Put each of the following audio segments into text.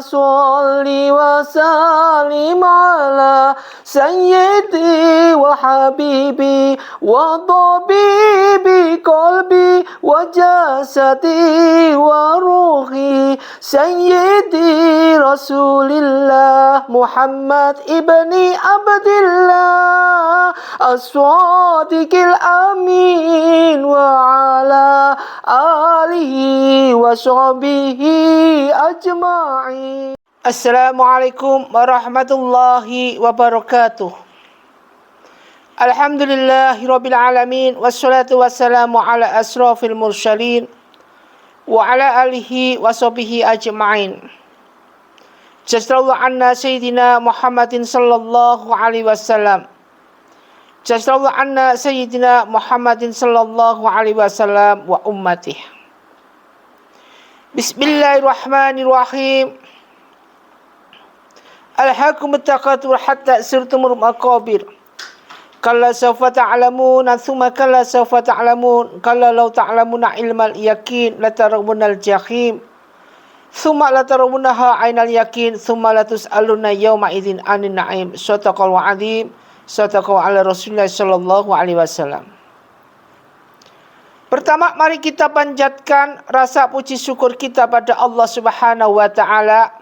صل وسلم على سيدي وحبيبي وطبيبي قلبي وجسدي وروحي سيدي رسول الله محمد ابن عبد الله الصادق الأمين وعلى آله وصحبه أجمعين. السلام عليكم ورحمة الله وبركاته. الحمد لله رب العالمين والصلاة والسلام على أشرف المرسلين وعلى آله وصحبه أجمعين. جزا الله عنا سيدنا محمد صلى الله عليه وسلم. جزا الله عنا سيدنا محمد صلى الله عليه وسلم وأمته بسم الله الرحمن الرحيم ألهاكم التكاثر حتى سرتم المقابر كلا سوف تعلمون ثم كلا سوف تعلمون كلا لو تعلمون علم اليقين لترون الجحيم ثم لترونها عين اليقين ثم لتسألون يومئذ عن النعيم صدق العظيم Sadaqahu ala Rasulullah sallallahu alaihi wasallam. Pertama mari kita panjatkan rasa puji syukur kita pada Allah Subhanahu wa taala.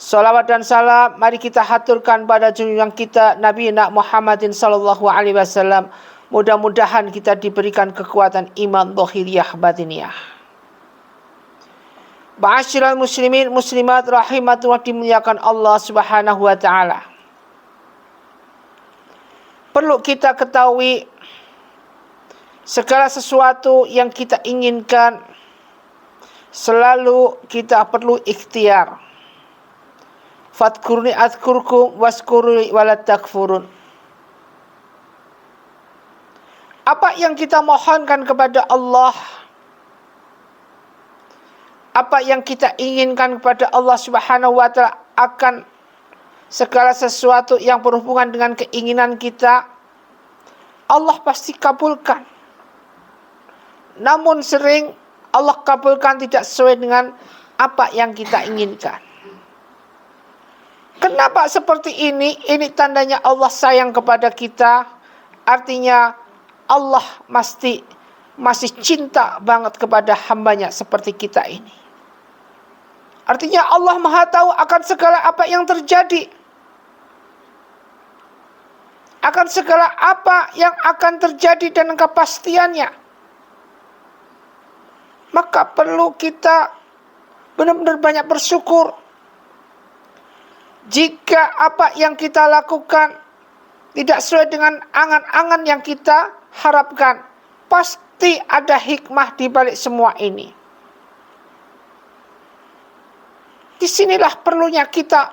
Salawat dan salam mari kita haturkan pada junjungan kita Nabi Nak Muhammadin sallallahu alaihi wasallam. Mudah-mudahan kita diberikan kekuatan iman zahiriyah batiniyah. Ba'asyiral muslimin muslimat rahimatu dimuliakan Allah Subhanahu wa taala. Perlu kita ketahui segala sesuatu yang kita inginkan selalu kita perlu ikhtiar. Fadkurni adkurkum waskuruni walat takfurun. Apa yang kita mohonkan kepada Allah apa yang kita inginkan kepada Allah Subhanahu wa taala akan segala sesuatu yang berhubungan dengan keinginan kita Allah pasti kabulkan. Namun sering Allah kabulkan tidak sesuai dengan apa yang kita inginkan. Kenapa seperti ini? Ini tandanya Allah sayang kepada kita. Artinya Allah pasti masih cinta banget kepada hambanya seperti kita ini. Artinya Allah maha tahu akan segala apa yang terjadi. Akan segala apa yang akan terjadi dan kepastiannya. Maka perlu kita benar-benar banyak bersyukur. Jika apa yang kita lakukan tidak sesuai dengan angan-angan yang kita harapkan. Pasti ada hikmah di balik semua ini. Di sinilah perlunya kita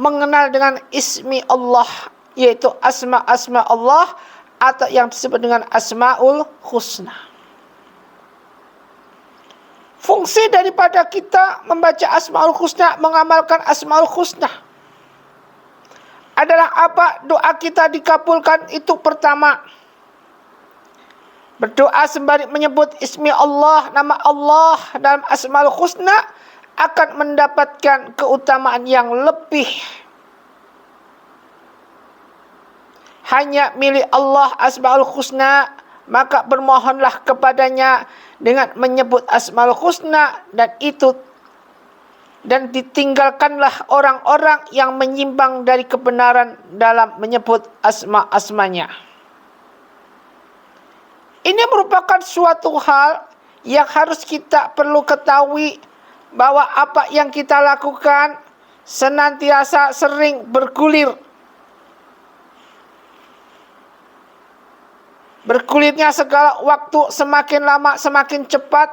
mengenal dengan ismi Allah yaitu asma-asma Allah atau yang disebut dengan asmaul husna. Fungsi daripada kita membaca asmaul husna, mengamalkan asmaul husna adalah apa? Doa kita dikabulkan itu pertama. Berdoa sembari menyebut ismi Allah, nama Allah dalam asmaul husna akan mendapatkan keutamaan yang lebih hanya milik Allah Asmaul Husna maka bermohonlah kepadanya dengan menyebut Asmaul Husna dan itu dan ditinggalkanlah orang-orang yang menyimpang dari kebenaran dalam menyebut asma-asmanya. Ini merupakan suatu hal yang harus kita perlu ketahui bahwa apa yang kita lakukan senantiasa sering bergulir. Berkulitnya segala waktu semakin lama semakin cepat.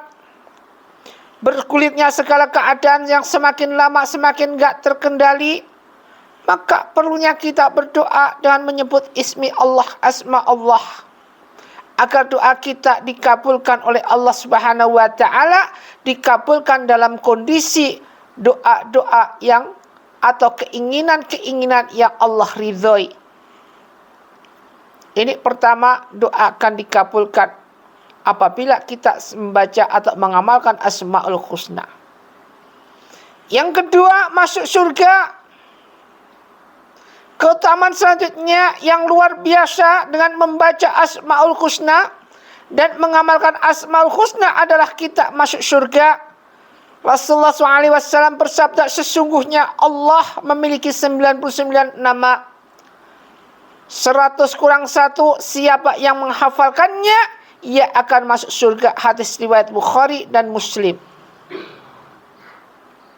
Berkulitnya segala keadaan yang semakin lama semakin gak terkendali. Maka perlunya kita berdoa dengan menyebut ismi Allah, asma Allah agar doa kita dikabulkan oleh Allah Subhanahu wa taala, dikabulkan dalam kondisi doa-doa yang atau keinginan-keinginan yang Allah ridhoi. Ini pertama doa akan dikabulkan apabila kita membaca atau mengamalkan Asmaul Husna. Yang kedua, masuk surga. Keutamaan selanjutnya yang luar biasa dengan membaca Asmaul Husna dan mengamalkan Asmaul Husna adalah kita masuk surga. Rasulullah SAW bersabda sesungguhnya Allah memiliki 99 nama. 100 kurang satu siapa yang menghafalkannya ia akan masuk surga hadis riwayat Bukhari dan Muslim.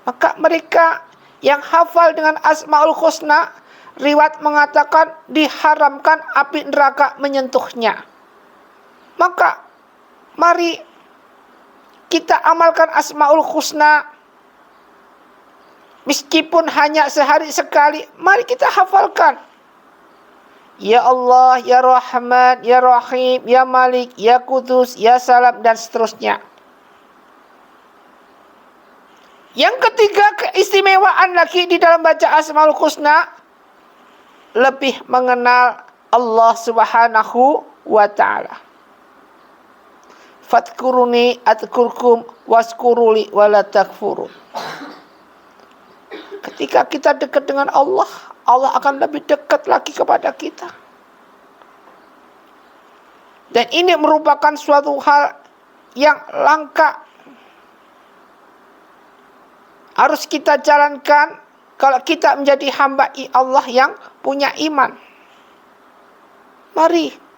Maka mereka yang hafal dengan Asmaul Husna riwayat mengatakan diharamkan api neraka menyentuhnya. Maka mari kita amalkan Asmaul Husna meskipun hanya sehari sekali, mari kita hafalkan. Ya Allah, Ya Rahman, Ya Rahim, Ya Malik, Ya Kudus, Ya Salam, dan seterusnya. Yang ketiga keistimewaan lagi di dalam baca Asmaul Husna lebih mengenal Allah Subhanahu wa taala. Fatkuruni atkurkum waskuruli wala takfurun. Ketika kita dekat dengan Allah, Allah akan lebih dekat lagi kepada kita. Dan ini merupakan suatu hal yang langka. Harus kita jalankan kalau kita menjadi hamba Allah yang punya iman. Mari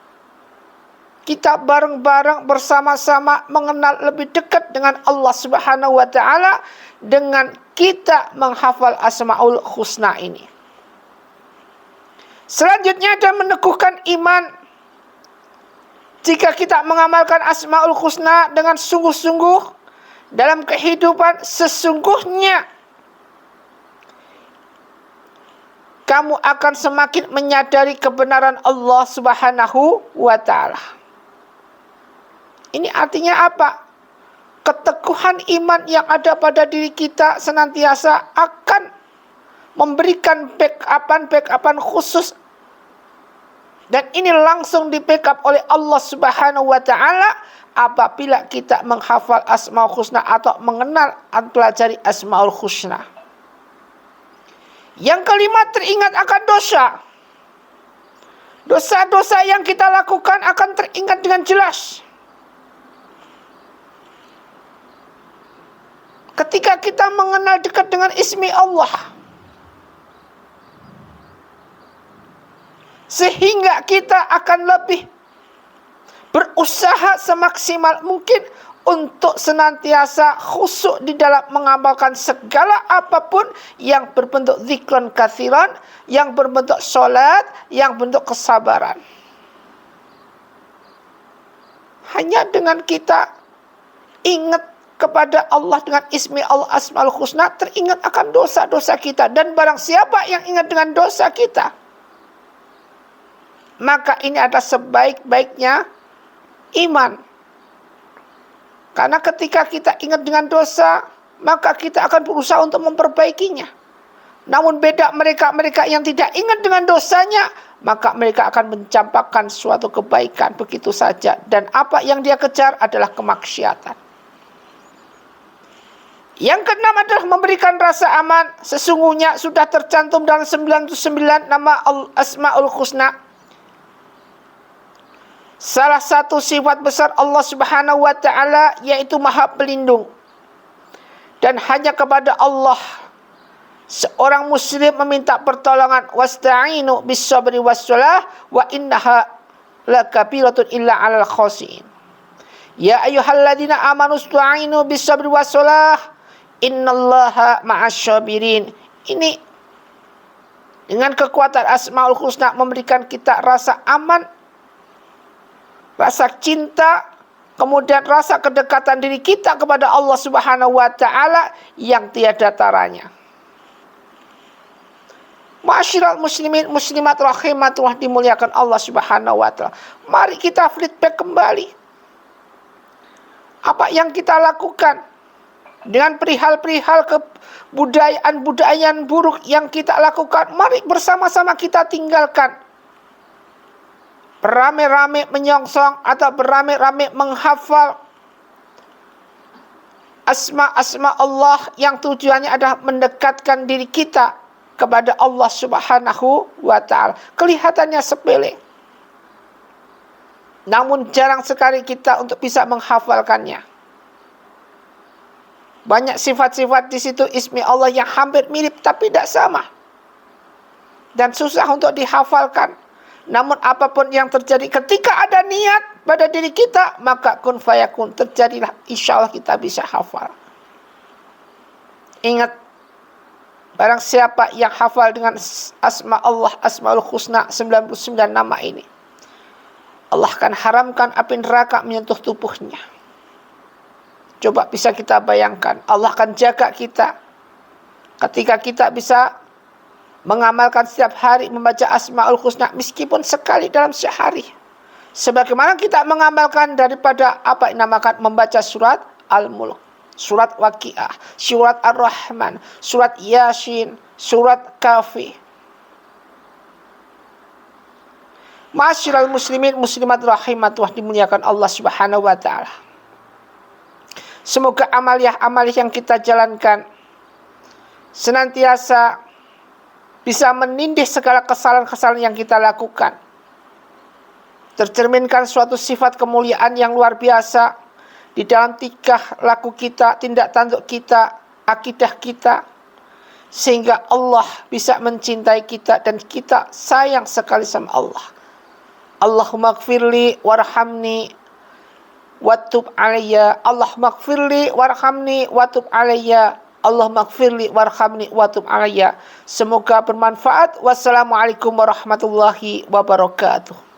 kita bareng-bareng bersama-sama mengenal lebih dekat dengan Allah Subhanahu wa taala dengan kita menghafal Asmaul Husna ini. Selanjutnya ada meneguhkan iman. Jika kita mengamalkan Asmaul Husna dengan sungguh-sungguh dalam kehidupan sesungguhnya kamu akan semakin menyadari kebenaran Allah Subhanahu wa taala. Ini artinya apa? Keteguhan iman yang ada pada diri kita senantiasa akan memberikan backupan backupan khusus dan ini langsung di backup oleh Allah Subhanahu wa taala apabila kita menghafal Asmaul Husna atau mengenal pelajari Asmaul Husna. Yang kelima teringat akan dosa. Dosa-dosa yang kita lakukan akan teringat dengan jelas. Ketika kita mengenal dekat dengan ismi Allah. Sehingga kita akan lebih berusaha semaksimal mungkin untuk senantiasa khusyuk di dalam mengamalkan segala apa pun yang berbentuk zikran kathiran, yang berbentuk solat, yang bentuk kesabaran. Hanya dengan kita ingat kepada Allah dengan ismi Allah asmal husna teringat akan dosa-dosa kita dan barang siapa yang ingat dengan dosa kita maka ini adalah sebaik-baiknya iman karena ketika kita ingat dengan dosa, maka kita akan berusaha untuk memperbaikinya. Namun beda mereka-mereka yang tidak ingat dengan dosanya, maka mereka akan mencampakkan suatu kebaikan begitu saja. Dan apa yang dia kejar adalah kemaksiatan. Yang keenam adalah memberikan rasa aman. Sesungguhnya sudah tercantum dalam 99 nama Asma'ul Husna Salah satu sifat besar Allah Subhanahu wa taala yaitu Maha Pelindung. Dan hanya kepada Allah seorang muslim meminta pertolongan wasta'inu bis sabri was wa innaha lakabiratun illa 'alal khasiin. Ya ayyuhalladzina amanu ista'inu bis sabri was innallaha ma'asyabirin. Ini dengan kekuatan Asmaul Husna memberikan kita rasa aman rasa cinta, kemudian rasa kedekatan diri kita kepada Allah Subhanahu wa taala yang tiada taranya. Masyiral muslimin muslimat rahimatullah dimuliakan Allah Subhanahu wa taala. Mari kita feedback kembali. Apa yang kita lakukan dengan perihal-perihal kebudayaan-budayaan buruk yang kita lakukan, mari bersama-sama kita tinggalkan beramai-ramai menyongsong atau beramai-ramai menghafal asma-asma Allah yang tujuannya adalah mendekatkan diri kita kepada Allah Subhanahu wa taala. Kelihatannya sepele. Namun jarang sekali kita untuk bisa menghafalkannya. Banyak sifat-sifat di situ ismi Allah yang hampir mirip tapi tidak sama. Dan susah untuk dihafalkan. Namun apa pun yang terjadi ketika ada niat pada diri kita, maka kun fayakun terjadilah insya Allah kita bisa hafal. Ingat, barang siapa yang hafal dengan asma Allah, asmaul husna 99 nama ini. Allah akan haramkan api neraka menyentuh tubuhnya. Coba bisa kita bayangkan, Allah akan jaga kita. Ketika kita bisa mengamalkan setiap hari membaca Asmaul Husna meskipun sekali dalam sehari. Sebagaimana kita mengamalkan daripada apa yang dinamakan membaca surat Al-Mulk, surat Waqiah, surat Ar-Rahman, surat Yasin, surat Kafi. Masyiral muslimin muslimat rahimatullah dimuliakan Allah Subhanahu wa taala. Semoga amaliah-amaliah yang kita jalankan senantiasa bisa menindih segala kesalahan-kesalahan yang kita lakukan. Tercerminkan suatu sifat kemuliaan yang luar biasa di dalam tiga laku kita, tindak tanduk kita, akidah kita, sehingga Allah bisa mencintai kita dan kita sayang sekali sama Allah. Allahumma gfirli warhamni watub alayya Allahumma gfirli warhamni watub alayya Allah maghfirli warhamni wa tub alayya. Semoga bermanfaat. Wassalamualaikum warahmatullahi wabarakatuh.